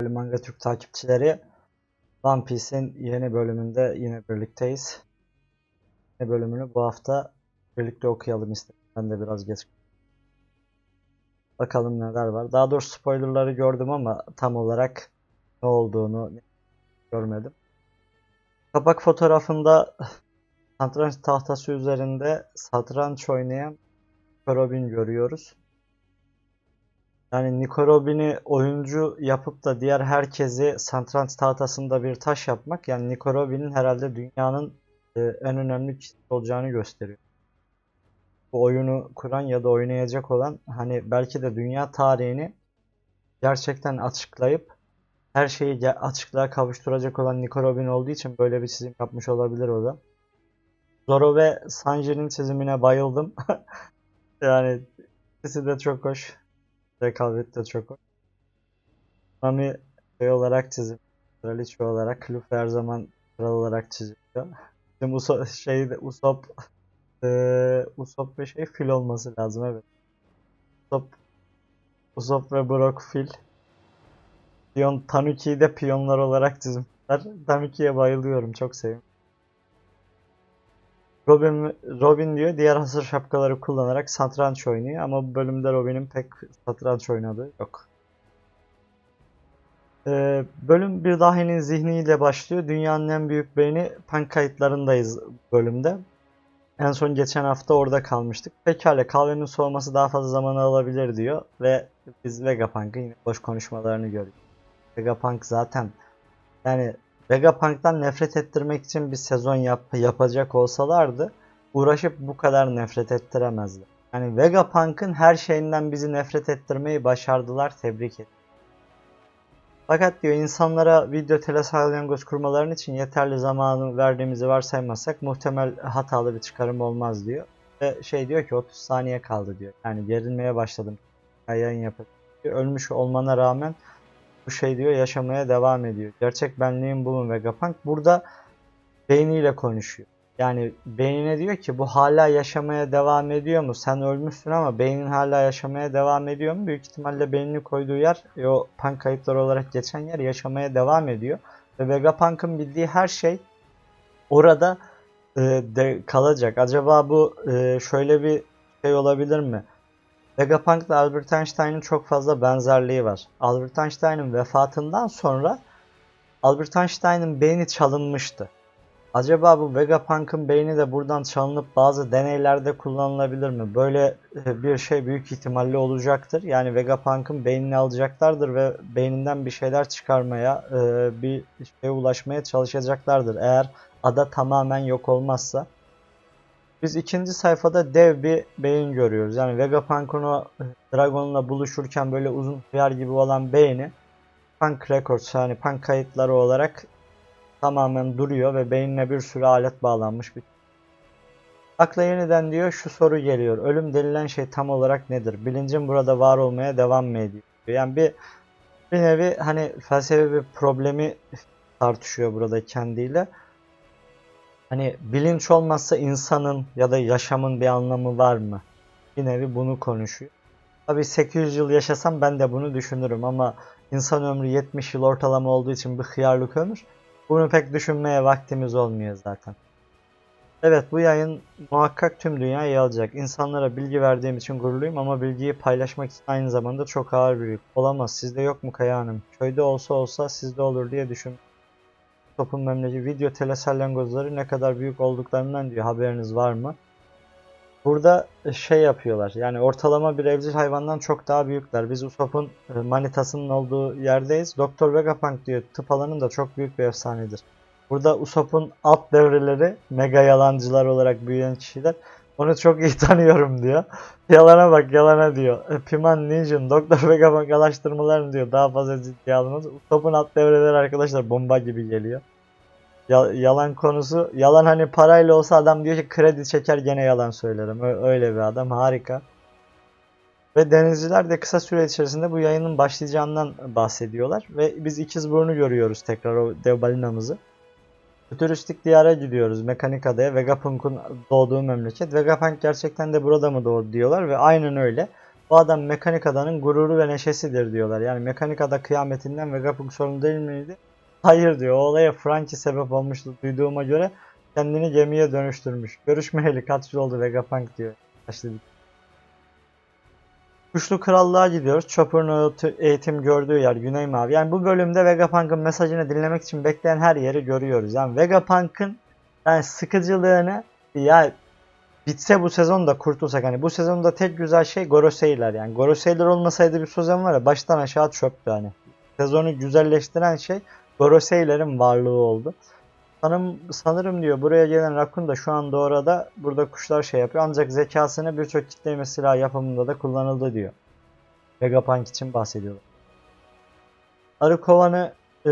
Manga Türk takipçileri One Piece'in yeni bölümünde yine birlikteyiz. Yeni bölümünü bu hafta birlikte okuyalım istedim. Ben de biraz geç. Bakalım neler var. Daha doğrusu spoilerları gördüm ama tam olarak ne olduğunu görmedim. Kapak fotoğrafında satranç tahtası üzerinde satranç oynayan Robin görüyoruz. Yani Nico Robin'i oyuncu yapıp da diğer herkesi satranç tahtasında bir taş yapmak yani Nico Robin'in herhalde dünyanın e, en önemli kişisi olacağını gösteriyor. Bu oyunu kuran ya da oynayacak olan hani belki de dünya tarihini gerçekten açıklayıp her şeyi açıklığa kavuşturacak olan Nico Robin olduğu için böyle bir çizim yapmış olabilir o da. Zoro ve Sanji'nin çizimine bayıldım. yani ikisi de çok hoş. Rekabet de çok. Mami şey olarak çizim. Kraliçe olarak. Luffy her zaman kral olarak çiziliyor. Bizim Uso şey de Usopp eee Usopp ve şey fil olması lazım evet. Usopp Usopp ve Brock fil. Piyon Tanuki'yi de piyonlar olarak çizmişler. Tanuki'ye bayılıyorum. Çok seviyorum. Robin, Robin diyor diğer hasır şapkaları kullanarak satranç oynuyor ama bu bölümde Robin'in pek satranç oynadığı yok. Ee, bölüm bir dahinin zihniyle başlıyor. Dünyanın en büyük beyni pan kayıtlarındayız bölümde. En son geçen hafta orada kalmıştık. Pekala kahvenin soğuması daha fazla zaman alabilir diyor ve biz Vegapunk'ın yine boş konuşmalarını görüyoruz. Vegapunk zaten yani Vegapunk'tan nefret ettirmek için bir sezon yap yapacak olsalardı uğraşıp bu kadar nefret ettiremezler. Yani Vegapunk'ın her şeyinden bizi nefret ettirmeyi başardılar. Tebrik ederim. Fakat diyor insanlara video telesalyangoz kurmaların için yeterli zamanı verdiğimizi varsaymazsak muhtemel hatalı bir çıkarım olmaz diyor. Ve şey diyor ki 30 saniye kaldı diyor. Yani gerilmeye başladım. Yayın yapıp. Ölmüş olmana rağmen bu şey diyor yaşamaya devam ediyor. Gerçek benliğin bu mu Vegapunk? Burada beyniyle konuşuyor. Yani beynine diyor ki bu hala yaşamaya devam ediyor mu? Sen ölmüşsün ama beynin hala yaşamaya devam ediyor mu? Büyük ihtimalle beynini koyduğu yer e, o punk kayıtları olarak geçen yer yaşamaya devam ediyor. Ve Vegapunk'ın bildiği her şey orada e, de kalacak. Acaba bu e, şöyle bir şey olabilir mi? Vegapunk ile Albert Einstein'ın çok fazla benzerliği var. Albert Einstein'ın vefatından sonra Albert Einstein'ın beyni çalınmıştı. Acaba bu Vegapunk'ın beyni de buradan çalınıp bazı deneylerde kullanılabilir mi? Böyle e, bir şey büyük ihtimalle olacaktır. Yani Vegapunk'ın beynini alacaklardır ve beyninden bir şeyler çıkarmaya, e, bir şeye ulaşmaya çalışacaklardır. Eğer ada tamamen yok olmazsa. Biz ikinci sayfada dev bir beyin görüyoruz. Yani Vegapunk'un o Dragon'la buluşurken böyle uzun hıyar gibi olan beyni Punk Records yani Punk kayıtları olarak tamamen duruyor ve beynine bir sürü alet bağlanmış bir. Akla yeniden diyor şu soru geliyor. Ölüm denilen şey tam olarak nedir? Bilincin burada var olmaya devam mı ediyor? Yani bir bir nevi hani felsefi bir problemi tartışıyor burada kendiyle. Hani bilinç olmazsa insanın ya da yaşamın bir anlamı var mı? Bir nevi bunu konuşuyor. Tabii 800 yıl yaşasam ben de bunu düşünürüm ama insan ömrü 70 yıl ortalama olduğu için bir hıyarlık ömür. Bunu pek düşünmeye vaktimiz olmuyor zaten. Evet bu yayın muhakkak tüm dünyaya alacak. İnsanlara bilgi verdiğim için gururluyum ama bilgiyi paylaşmak için aynı zamanda çok ağır bir yük. Olamaz sizde yok mu Kaya Hanım? Köyde olsa olsa sizde olur diye düşün. Topun memleki video telesalyangozları ne kadar büyük olduklarından diyor haberiniz var mı? Burada şey yapıyorlar yani ortalama bir evcil hayvandan çok daha büyükler. Biz Usopp'un e, manitasının olduğu yerdeyiz. Doktor Vegapunk diyor tıp alanında çok büyük bir efsanedir. Burada Usopp'un alt devreleri mega yalancılar olarak büyüyen kişiler. Onu çok iyi tanıyorum diyor. Yalana bak yalana diyor. E, Piman Ninja'nın Doktor Vegapunk araştırmalarını diyor daha fazla ciddiye alınmaz. Usopp'un alt devreleri arkadaşlar bomba gibi geliyor. Ya- yalan konusu. Yalan hani parayla olsa adam diyor ki kredi çeker gene yalan söylerim. Ö- Öyle bir adam harika. Ve denizciler de kısa süre içerisinde bu yayının başlayacağından bahsediyorlar. Ve biz İkizburnu görüyoruz tekrar o dev balinamızı. Fütüristik diyara gidiyoruz Mekanik Adaya. Vegapunk'un doğduğu memleket. Vegapunk gerçekten de burada mı doğdu diyorlar ve aynen öyle. O adam mekanik adanın gururu ve neşesidir diyorlar. Yani mekanik ada kıyametinden Vegapunk sorumlu değil miydi? Hayır diyor. O olaya Frankie sebep olmuştu duyduğuma göre. Kendini gemiye dönüştürmüş. Görüşmeyeli kaç yıl oldu Vegapunk diyor. Yaşlı Kuşlu Krallığa gidiyoruz. Chopper'ın eğitim gördüğü yer Güney Mavi. Yani bu bölümde Vegapunk'ın mesajını dinlemek için bekleyen her yeri görüyoruz. Yani Vegapunk'ın yani sıkıcılığını ya bitse bu sezon da kurtulsak. Hani bu sezonda tek güzel şey Gorosei'ler yani. Gorosei'ler olmasaydı bir sezon var ya baştan aşağı çöktü hani. Sezonu güzelleştiren şey Gorosei'lerin varlığı oldu. Sanırım, sanırım diyor buraya gelen Rakun da şu anda orada burada kuşlar şey yapıyor. Ancak zekasını birçok kitleme silah yapımında da kullanıldı diyor. Vegapunk için bahsediyorlar. Arı kovanı e,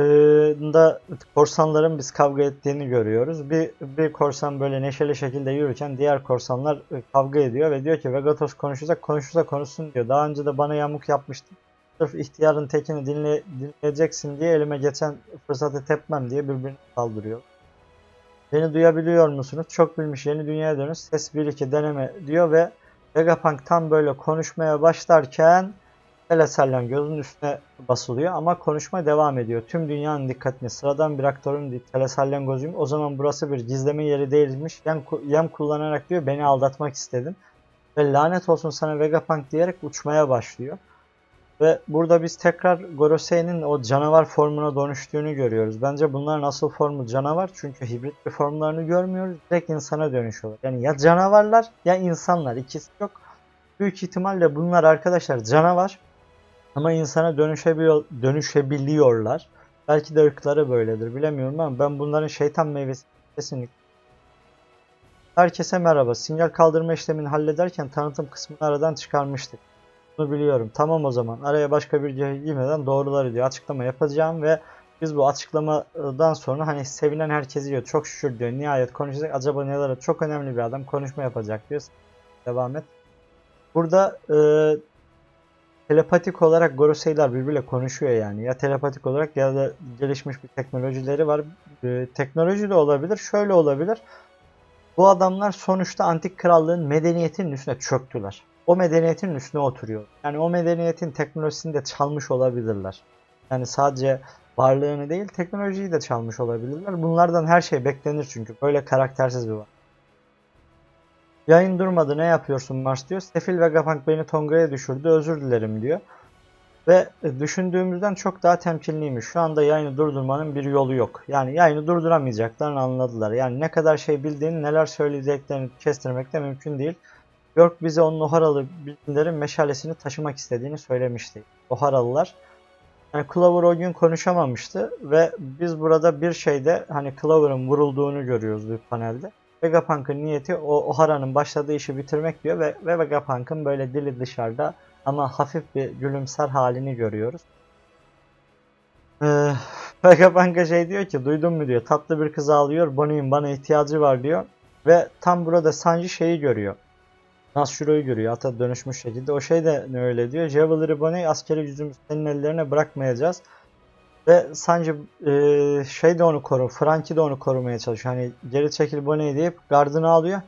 da korsanların biz kavga ettiğini görüyoruz. Bir, bir korsan böyle neşeli şekilde yürürken diğer korsanlar e, kavga ediyor ve diyor ki Vegatos konuşacak konuşursa konuşsun diyor. Daha önce de bana yamuk yapmıştın. Sırf ihtiyarın tekini dinle, dinleyeceksin diye elime geçen fırsatı tepmem diye birbirine saldırıyor. Beni duyabiliyor musunuz? Çok bilmiş yeni dünyaya dönüş. Ses 1-2 deneme diyor ve Vegapunk tam böyle konuşmaya başlarken Telesalyan gözünün üstüne basılıyor ama konuşma devam ediyor. Tüm dünyanın dikkatini sıradan bir aktörün değil Telesalyan gözüm. O zaman burası bir gizleme yeri değilmiş. Yem, yem kullanarak diyor beni aldatmak istedin. Ve lanet olsun sana Vegapunk diyerek uçmaya başlıyor. Ve burada biz tekrar Gorosei'nin o canavar formuna dönüştüğünü görüyoruz. Bence bunların asıl formu canavar çünkü hibrit bir formlarını görmüyoruz. Direkt insana dönüşüyorlar. Yani ya canavarlar ya insanlar ikisi yok. Büyük ihtimalle bunlar arkadaşlar canavar ama insana dönüşebiliyor, dönüşebiliyorlar. Belki de ırkları böyledir bilemiyorum ama ben bunların şeytan meyvesi kesinlikle. Herkese merhaba. Sinyal kaldırma işlemini hallederken tanıtım kısmını aradan çıkarmıştık. Bunu biliyorum. Tamam o zaman. Araya başka bir cihaz girmeden doğruları diyor. Açıklama yapacağım ve biz bu açıklamadan sonra hani sevinen herkes diyor. Çok şükür diyor. Nihayet konuşacak. Acaba neler? Çok önemli bir adam. Konuşma yapacak diyor. Devam et. Burada e, telepatik olarak Gorosei'ler birbiriyle konuşuyor yani. Ya telepatik olarak ya da gelişmiş bir teknolojileri var. E, teknoloji de olabilir. Şöyle olabilir. Bu adamlar sonuçta antik krallığın medeniyetinin üstüne çöktüler o medeniyetin üstüne oturuyor. Yani o medeniyetin teknolojisini de çalmış olabilirler. Yani sadece varlığını değil teknolojiyi de çalmış olabilirler. Bunlardan her şey beklenir çünkü. Böyle karaktersiz bir var. Yayın durmadı ne yapıyorsun Mars diyor. Sefil Vegapunk beni Tonga'ya düşürdü özür dilerim diyor. Ve düşündüğümüzden çok daha temkinliymiş. Şu anda yayını durdurmanın bir yolu yok. Yani yayını durduramayacaklarını anladılar. Yani ne kadar şey bildiğini neler söyleyeceklerini kestirmek de mümkün değil. York bize onun Oharalı bilginlerin meşalesini taşımak istediğini söylemişti. Oharalılar. Yani Clover o gün konuşamamıştı ve biz burada bir şeyde hani Clover'ın vurulduğunu görüyoruz bir panelde. Vegapunk'ın niyeti o Ohara'nın başladığı işi bitirmek diyor ve, ve Vegapunk'ın böyle dili dışarıda ama hafif bir gülümser halini görüyoruz. Ee, Vegapunk'a şey diyor ki duydun mu diyor tatlı bir kız ağlıyor Bonnie'nin bana ihtiyacı var diyor ve tam burada Sanji şeyi görüyor. Nashuro'yu görüyor ata dönüşmüş şekilde. O şey de ne öyle diyor. Javelry Bonnie askeri gücümüzü senin ellerine bırakmayacağız. Ve Sanji e, şey de onu koru. Frankie de onu korumaya çalışıyor. Hani geri çekil Bonnie deyip gardını alıyor.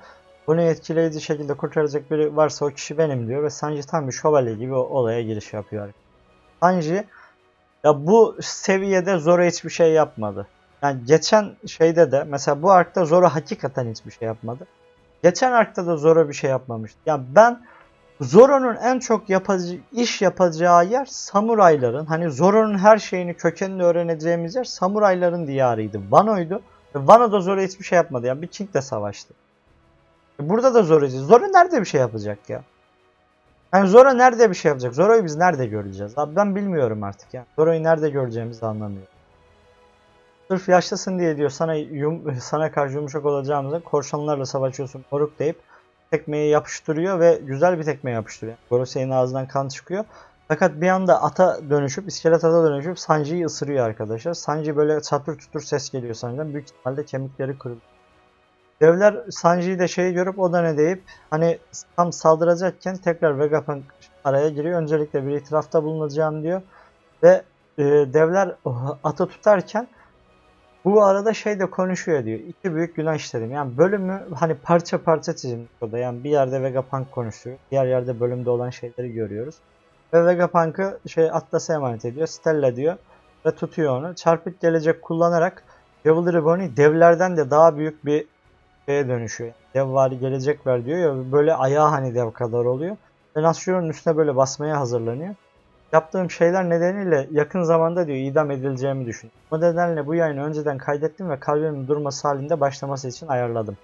Bonnie'yi etkileyici şekilde kurtaracak biri varsa o kişi benim diyor. Ve Sanji tam bir şövalye gibi olaya giriş yapıyor. Sanji ya bu seviyede Zoro hiçbir şey yapmadı. Yani geçen şeyde de mesela bu arkta Zoro hakikaten hiçbir şey yapmadı. Geçen arkta da Zoro bir şey yapmamıştı. Ya ben Zoro'nun en çok yapacağı, iş yapacağı yer samurayların. Hani Zoro'nun her şeyini kökenini öğreneceğimiz yer samurayların diyarıydı. Wano'ydu. Ve Wano'da Zoro hiçbir şey yapmadı. Yani bir King'le savaştı. E Burada da Zoro'cu. Zoro nerede bir şey yapacak ya? Yani Zoro nerede bir şey yapacak? Zoro'yu biz nerede göreceğiz? Abi ben bilmiyorum artık ya. Zoro'yu nerede göreceğimizi anlamıyorum. Sırf yaşlısın diye diyor sana yum, sana karşı yumuşak olacağımıza korşanlarla savaşıyorsun moruk deyip tekmeyi yapıştırıyor ve güzel bir tekme yapıştırıyor. Gorosei'nin ağzından kan çıkıyor. Fakat bir anda ata dönüşüp, iskelet ata dönüşüp Sanji'yi ısırıyor arkadaşlar. Sanji böyle çatır tutur ses geliyor Sanji'den. Büyük ihtimalle kemikleri kırılıyor. Devler Sanji'yi de şeyi görüp o da ne deyip hani tam saldıracakken tekrar Vegapunk araya giriyor. Öncelikle bir itirafta bulunacağım diyor. Ve e, devler atı tutarken Bu arada şey de konuşuyor diyor. İki büyük günah işledim. Yani bölümü hani parça parça orada. Yani bir yerde Vegapunk konuşuyor. Diğer yerde bölümde olan şeyleri görüyoruz. Ve Vegapunk'ı şey Atlas'a emanet ediyor. Stella diyor. Ve tutuyor onu. Çarpık gelecek kullanarak Devil Reborn'u devlerden de daha büyük bir şeye dönüşüyor. Dev vari gelecek ver diyor ya böyle ayağı hani dev kadar oluyor. Ve Nasru'nun üstüne böyle basmaya hazırlanıyor. Yaptığım şeyler nedeniyle yakın zamanda diyor idam edileceğimi düşün. Bu nedenle bu yayını önceden kaydettim ve kalbimin durması halinde başlaması için ayarladım.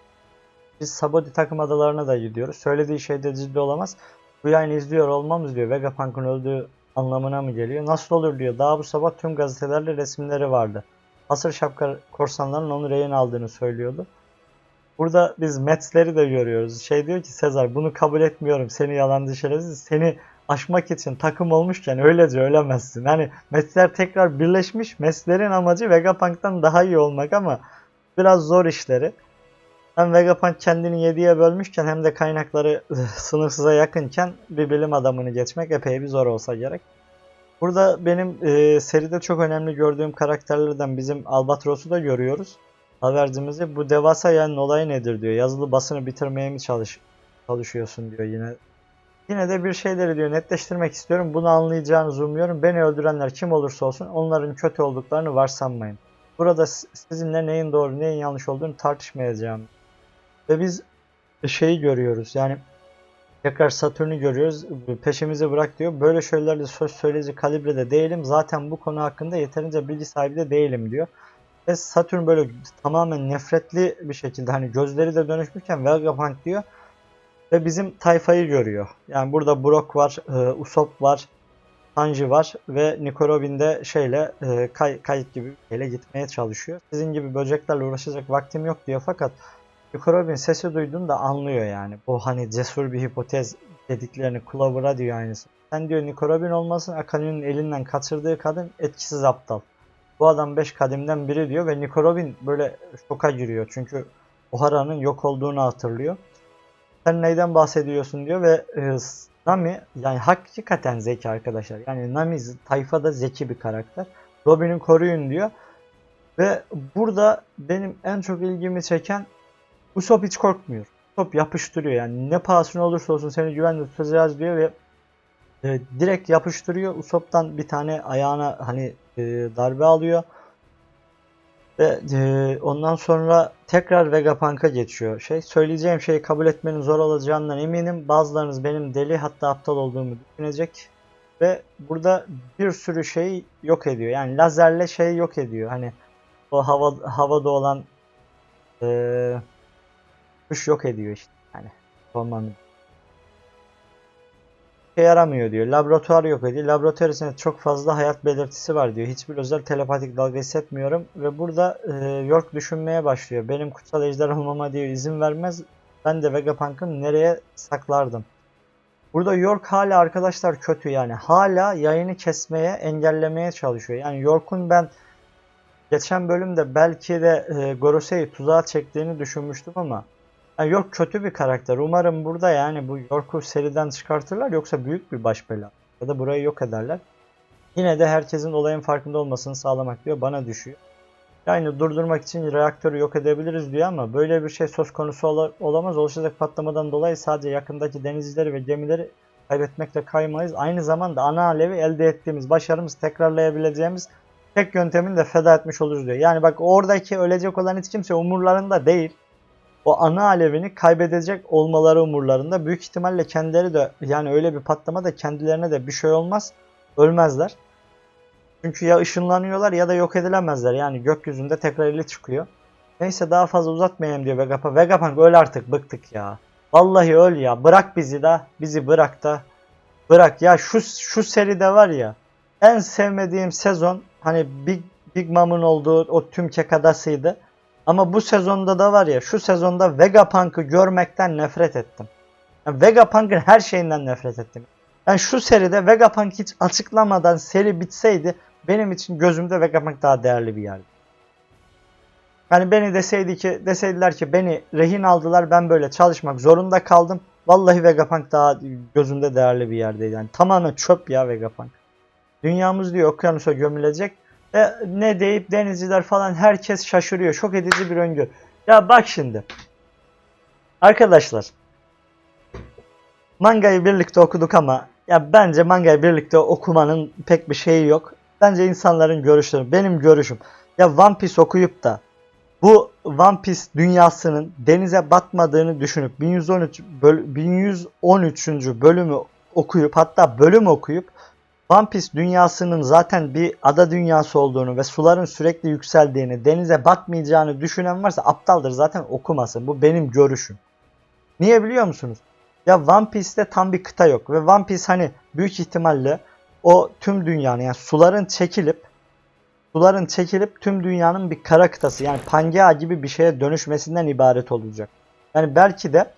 Biz Sabodi takım adalarına da gidiyoruz. Söylediği şey de ciddi olamaz. Bu yayını izliyor olmamız diyor Vegapunk'un öldüğü anlamına mı geliyor? Nasıl olur diyor. Daha bu sabah tüm gazetelerde resimleri vardı. Hasır şapka korsanların onu rehin aldığını söylüyordu. Burada biz Mets'leri de görüyoruz. Şey diyor ki Sezar bunu kabul etmiyorum. Seni yalancı şerefsiz. Seni aşmak için takım olmuşken öylece ölemezsin. Hani Mets'ler tekrar birleşmiş. Mets'lerin amacı Vegapunk'tan daha iyi olmak ama biraz zor işleri. Hem Vegapunk kendini yediye bölmüşken hem de kaynakları sınırsıza yakınken bir bilim adamını geçmek epey bir zor olsa gerek. Burada benim e, seride çok önemli gördüğüm karakterlerden bizim Albatros'u da görüyoruz. Habercimizi bu devasa yayının olayı nedir diyor. Yazılı basını bitirmeye mi çalış çalışıyorsun diyor yine. Yine de bir şeyleri diyor netleştirmek istiyorum. Bunu anlayacağınızı umuyorum. Beni öldürenler kim olursa olsun onların kötü olduklarını varsanmayın. Burada sizinle neyin doğru neyin yanlış olduğunu tartışmayacağım. Ve biz şeyi görüyoruz. Yani tekrar Satürn'ü görüyoruz. Peşimizi bırak diyor. Böyle şeylerle söz söyleyici kalibrede değilim. Zaten bu konu hakkında yeterince bilgi sahibi de değilim diyor. Ve Satürn böyle tamamen nefretli bir şekilde hani gözleri de dönüşmüşken Vegapunk diyor. Ve bizim tayfayı görüyor. Yani burada Brock var, e, Usopp var, Sanji var ve Nico Robin de şeyle e, kay, kayıt gibi şeyle gitmeye çalışıyor. Sizin gibi böceklerle uğraşacak vaktim yok diyor fakat Nico Robin sesi duyduğunda anlıyor yani. Bu hani cesur bir hipotez dediklerini Clover'a diyor aynısı. Sen diyor Nico Robin olmasın Akane'nin elinden kaçırdığı kadın etkisiz aptal. Bu adam 5 kadimden biri diyor ve Nico Robin böyle şoka giriyor. Çünkü Ohara'nın yok olduğunu hatırlıyor. Sen neyden bahsediyorsun diyor ve e, Nami yani hakikaten zeki arkadaşlar. Yani Nami tayfada zeki bir karakter. Robin'i koruyun diyor. Ve burada benim en çok ilgimi çeken Usopp hiç korkmuyor. Usopp yapıştırıyor yani ne pahasına olursa olsun seni güvenle tutacağız diyor ve e, direkt yapıştırıyor. Usopp'tan bir tane ayağına hani e, darbe alıyor. Ve e, ondan sonra tekrar Vegapunk'a geçiyor. Şey söyleyeceğim şeyi kabul etmenin zor olacağından eminim. Bazılarınız benim deli hatta aptal olduğumu düşünecek. Ve burada bir sürü şey yok ediyor. Yani lazerle şey yok ediyor. Hani o hava havada olan e, kuş yok ediyor işte. Yani olmanın işe yaramıyor diyor. Laboratuvar yok ediyor. Laboratuvar çok fazla hayat belirtisi var diyor. Hiçbir özel telepatik dalga hissetmiyorum. Ve burada e, York düşünmeye başlıyor. Benim kutsal ejder olmama diyor izin vermez. Ben de Vegapunk'ı nereye saklardım? Burada York hala arkadaşlar kötü yani. Hala yayını kesmeye, engellemeye çalışıyor. Yani York'un ben geçen bölümde belki de e, Gorosei'yi tuzağa çektiğini düşünmüştüm ama yani York kötü bir karakter. Umarım burada yani bu York'u seriden çıkartırlar yoksa büyük bir baş bela. Ya da burayı yok ederler. Yine de herkesin olayın farkında olmasını sağlamak diyor. Bana düşüyor. Yani durdurmak için reaktörü yok edebiliriz diyor ama böyle bir şey söz konusu ola, olamaz. Oluşacak patlamadan dolayı sadece yakındaki denizcileri ve gemileri kaybetmekle kaymayız. Aynı zamanda ana alevi elde ettiğimiz başarımız tekrarlayabileceğimiz tek yöntemin de feda etmiş oluruz diyor. Yani bak oradaki ölecek olan hiç kimse umurlarında değil o ana alevini kaybedecek olmaları umurlarında. Büyük ihtimalle kendileri de yani öyle bir patlama da kendilerine de bir şey olmaz. Ölmezler. Çünkü ya ışınlanıyorlar ya da yok edilemezler. Yani gökyüzünde tekrar eli çıkıyor. Neyse daha fazla uzatmayayım diyor Vegapunk. Vegapunk öl artık bıktık ya. Vallahi öl ya. Bırak bizi de. Bizi bırak da. Bırak ya şu şu seride var ya. En sevmediğim sezon hani Big Big Mom'un olduğu o tüm kekadasıydı. Ama bu sezonda da var ya şu sezonda Vegapunk'ı görmekten nefret ettim. Yani Vegapunk'ın her şeyinden nefret ettim. Yani şu seride Vegapunk hiç açıklamadan seri bitseydi benim için gözümde Vegapunk daha değerli bir yerdi. Yani beni deseydi ki deseydiler ki beni rehin aldılar ben böyle çalışmak zorunda kaldım. Vallahi Vegapunk daha gözümde değerli bir yerdeydi. Yani tamamen çöp ya Vegapunk. Dünyamız diyor okyanusa gömülecek. E, ne deyip denizciler falan herkes şaşırıyor. Şok edici bir öngörü. Ya bak şimdi. Arkadaşlar. Mangayı birlikte okuduk ama ya bence mangayı birlikte okumanın pek bir şeyi yok. Bence insanların görüşleri. Benim görüşüm. Ya One Piece okuyup da bu One Piece dünyasının denize batmadığını düşünüp 1113 böl- 1113. bölümü okuyup hatta bölüm okuyup One Piece dünyasının zaten bir ada dünyası olduğunu ve suların sürekli yükseldiğini, denize batmayacağını düşünen varsa aptaldır zaten okumasın. Bu benim görüşüm. Niye biliyor musunuz? Ya One Piece'te tam bir kıta yok ve One Piece hani büyük ihtimalle o tüm dünyanın yani suların çekilip suların çekilip tüm dünyanın bir kara kıtası yani Pangea gibi bir şeye dönüşmesinden ibaret olacak. Yani belki de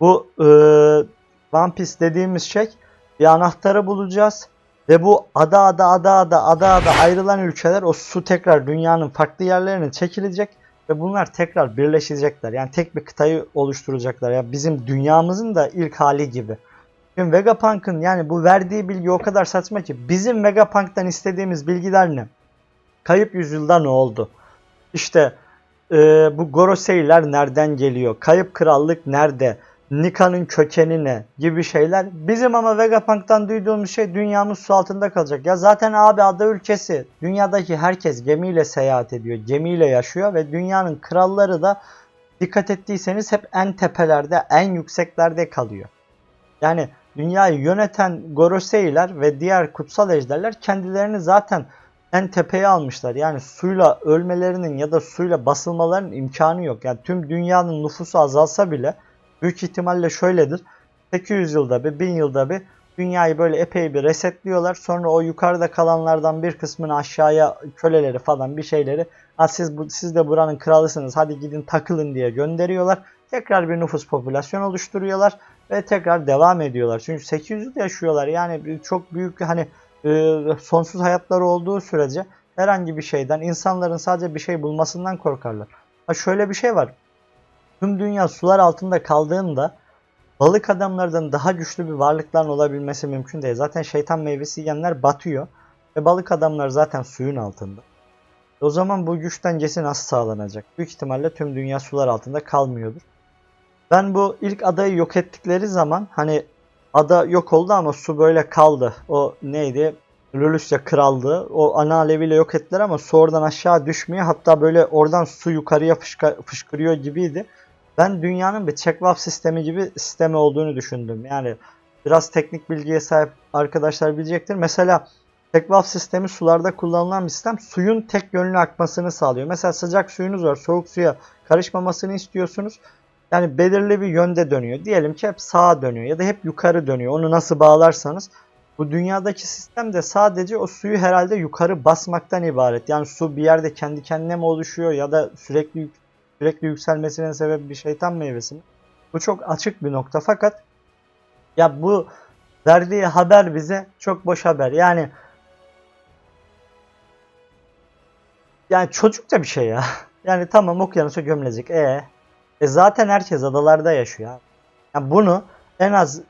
bu e, One Piece dediğimiz şey bir anahtarı bulacağız ve bu ada ada ada ada ada ada ayrılan ülkeler o su tekrar dünyanın farklı yerlerine çekilecek ve bunlar tekrar birleşecekler. Yani tek bir kıtayı oluşturacaklar. Ya bizim dünyamızın da ilk hali gibi. Şimdi Vegapunk'ın yani bu verdiği bilgi o kadar saçma ki bizim Vegapunk'tan istediğimiz bilgiler ne? Kayıp yüzyılda ne oldu? İşte e, bu Gorosei'ler nereden geliyor? Kayıp krallık nerede? Nika'nın kökeni ne? Gibi şeyler. Bizim ama Vegapunk'tan duyduğumuz şey dünyamız su altında kalacak. Ya zaten abi ada ülkesi. Dünyadaki herkes gemiyle seyahat ediyor. Gemiyle yaşıyor ve dünyanın kralları da dikkat ettiyseniz hep en tepelerde, en yükseklerde kalıyor. Yani dünyayı yöneten Gorosei'ler ve diğer kutsal ejderler kendilerini zaten en tepeye almışlar. Yani suyla ölmelerinin ya da suyla basılmalarının imkanı yok. Yani tüm dünyanın nüfusu azalsa bile büyük ihtimalle şöyledir. 800 yılda bir, 1000 yılda bir dünyayı böyle epey bir resetliyorlar. Sonra o yukarıda kalanlardan bir kısmını aşağıya köleleri falan bir şeyleri ha siz, bu, siz de buranın kralısınız hadi gidin takılın diye gönderiyorlar. Tekrar bir nüfus popülasyon oluşturuyorlar ve tekrar devam ediyorlar. Çünkü 800 yıl yaşıyorlar. Yani çok büyük hani e, sonsuz hayatları olduğu sürece herhangi bir şeyden insanların sadece bir şey bulmasından korkarlar. Ha şöyle bir şey var. Tüm dünya sular altında kaldığında balık adamlardan daha güçlü bir varlıkların olabilmesi mümkün değil. Zaten şeytan meyvesi yiyenler batıyor ve balık adamlar zaten suyun altında. O zaman bu güç dengesi nasıl sağlanacak? Büyük ihtimalle tüm dünya sular altında kalmıyordur. Ben bu ilk adayı yok ettikleri zaman hani ada yok oldu ama su böyle kaldı. O neydi? Lülusya krallığı. O ana aleviyle yok ettiler ama su oradan aşağı düşmüyor. Hatta böyle oradan su yukarıya fışkırıyor gibiydi. Ben dünyanın bir check-valve sistemi gibi sistemi olduğunu düşündüm. Yani biraz teknik bilgiye sahip arkadaşlar bilecektir. Mesela check-valve sistemi sularda kullanılan bir sistem. Suyun tek yönlü akmasını sağlıyor. Mesela sıcak suyunuz var. Soğuk suya karışmamasını istiyorsunuz. Yani belirli bir yönde dönüyor. Diyelim ki hep sağa dönüyor ya da hep yukarı dönüyor. Onu nasıl bağlarsanız. Bu dünyadaki sistem de sadece o suyu herhalde yukarı basmaktan ibaret. Yani su bir yerde kendi kendine mi oluşuyor ya da sürekli sürekli yükselmesinin sebebi bir şeytan meyvesi mi? Bu çok açık bir nokta fakat ya bu verdiği haber bize çok boş haber. Yani yani çocukça bir şey ya. Yani tamam okyanusa gömülecek. E e zaten herkes adalarda yaşıyor. Yani bunu en az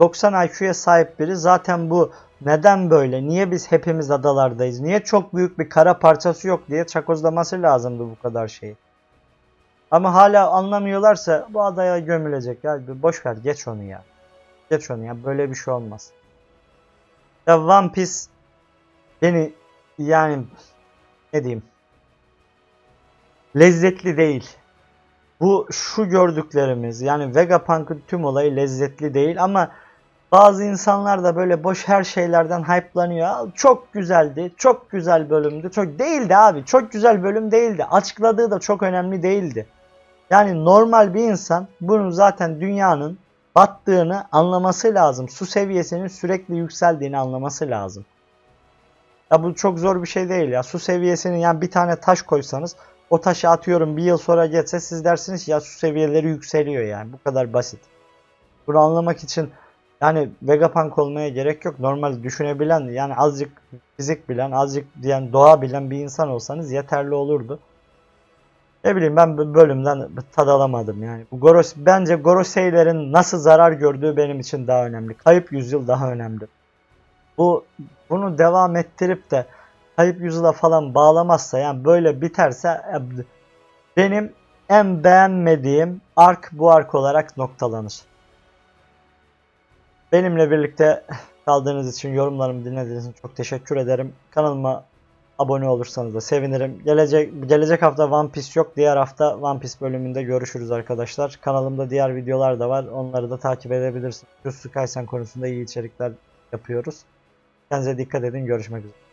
90 IQ'ya sahip biri zaten bu neden böyle? Niye biz hepimiz adalardayız? Niye çok büyük bir kara parçası yok diye çakozlaması lazımdı bu kadar şeyi. Ama hala anlamıyorlarsa bu adaya gömülecek. Ya boş ver geç onu ya. Geç onu ya böyle bir şey olmaz. Ya One Piece beni yani ne diyeyim lezzetli değil bu şu gördüklerimiz yani Vegapunk'ın tüm olayı lezzetli değil ama bazı insanlar da böyle boş her şeylerden hype'lanıyor. "Aa, Çok güzeldi, çok güzel bölümdü. Çok değildi abi. Çok güzel bölüm değildi. Açıkladığı da çok önemli değildi. Yani normal bir insan bunu zaten dünyanın battığını anlaması lazım. Su seviyesinin sürekli yükseldiğini anlaması lazım. Ya bu çok zor bir şey değil ya. Su seviyesinin yani bir tane taş koysanız o taşı atıyorum bir yıl sonra geçse siz dersiniz ya su seviyeleri yükseliyor yani. Bu kadar basit. Bunu anlamak için yani Vegapunk olmaya gerek yok. Normal düşünebilen yani azıcık fizik bilen, azıcık diyen doğa bilen bir insan olsanız yeterli olurdu. Ne bileyim ben bu bölümden tad alamadım yani. Bu Goros bence Gorosei'lerin nasıl zarar gördüğü benim için daha önemli. Kayıp yüzyıl daha önemli. Bu bunu devam ettirip de kayıp yüzüle falan bağlamazsa yani böyle biterse e, benim en beğenmediğim ark bu ark olarak noktalanır. Benimle birlikte kaldığınız için, yorumlarımı dinlediğiniz için çok teşekkür ederim. Kanalıma abone olursanız da sevinirim. Gelecek gelecek hafta One Piece yok. Diğer hafta One Piece bölümünde görüşürüz arkadaşlar. Kanalımda diğer videolar da var. Onları da takip edebilirsiniz. Jujutsu Kaisen konusunda iyi içerikler yapıyoruz. Kendinize dikkat edin. Görüşmek üzere.